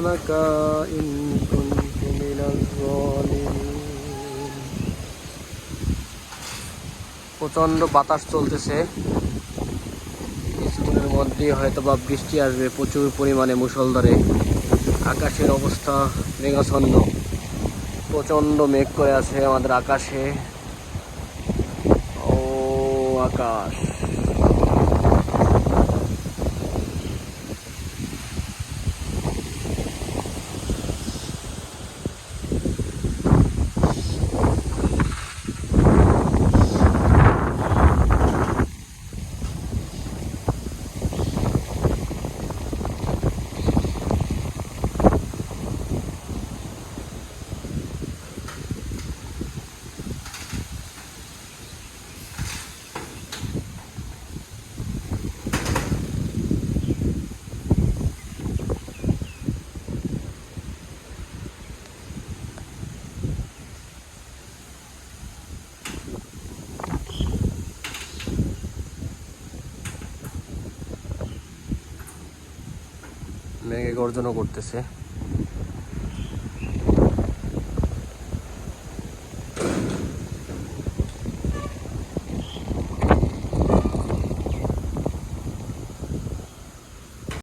سبحانك إن كنت من الظالمين প্রচন্ড বাতাস চলতেছে কিছুদিনের মধ্যে হয়তো বা বৃষ্টি আসবে প্রচুর পরিমাণে মুষলধারে আকাশের অবস্থা মেঘাচ্ছন্ন প্রচন্ড মেঘ করে আছে আমাদের আকাশে ও আকাশ মেঘে গর্জনও করতেছে।